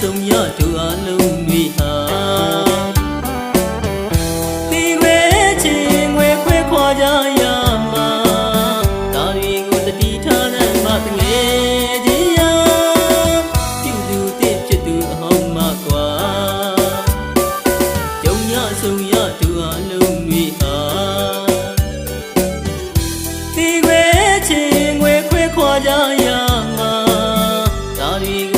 ဆုံးရတို့အလုံးတွေဟာဒီဝဲချင်းဝဲခွဲခွာကြရမှာဒါတွေကိုတတိထားတဲ့မတငယ်ချင်းရပြုသူတစ်ဖြစ်သူအဟောင်းမကွာကြုံရဆုံးရတို့အလုံးတွေဟာဒီွယ်ချင်းငွေခွဲခွာကြရမှာဒါတွေကို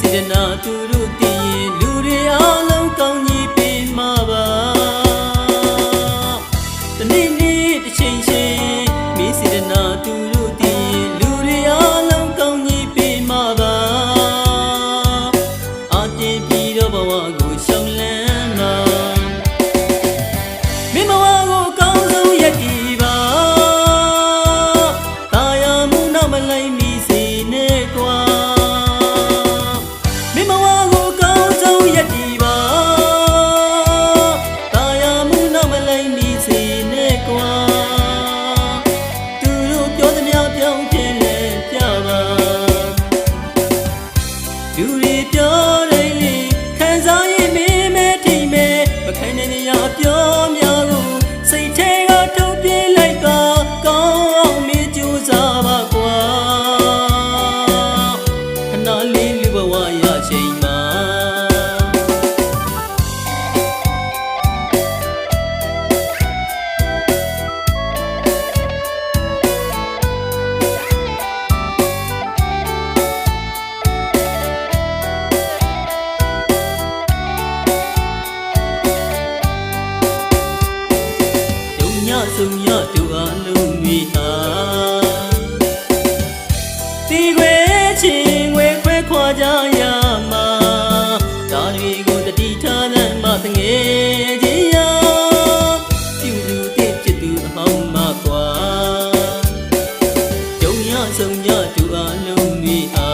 ချိန် လူ ဆုံရတူအလုံးတွေဟာဒီွယ်ချင်းဝဲခွဲခွာကြရမှာဒါတွေကိုတတိထားတဲ့မတငယ်ချင်းရပြုသူတစ်ဖြစ်သူအဟောင်းမကွာဒုညဆုံရတူအလုံးတွေဟာ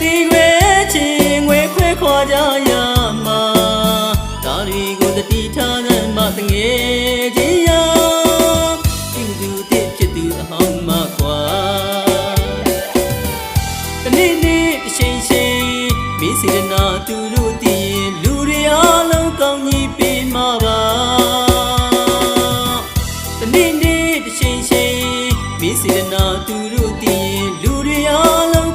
ဒီွယ်ချင်းငွေခွဲခွာကြရ ငယ်ချင်းရပြုသူတစ်ဖြစ်သူအဟောင်းမကွာတနေ့နေ့တစ်ချိန်ချိန်မင်းစေတနာသူတို့တည်ရင်လူတွေအလုံးကောင်းကြီးပေးမှာပါတနေ့နေ့တစ်ချိန်ချိန်မင်းစေတနာသူတို့တည်ရင်လူတွေအလုံး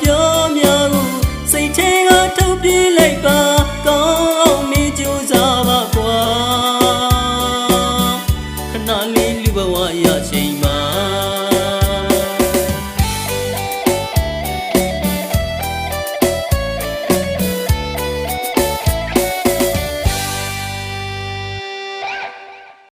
ပြောများကိုစိတ်ထဲကထုတ်ပြလိုက်ပါကောင်းအောင်မင်းကြိုးစားပါကွာခဏလေး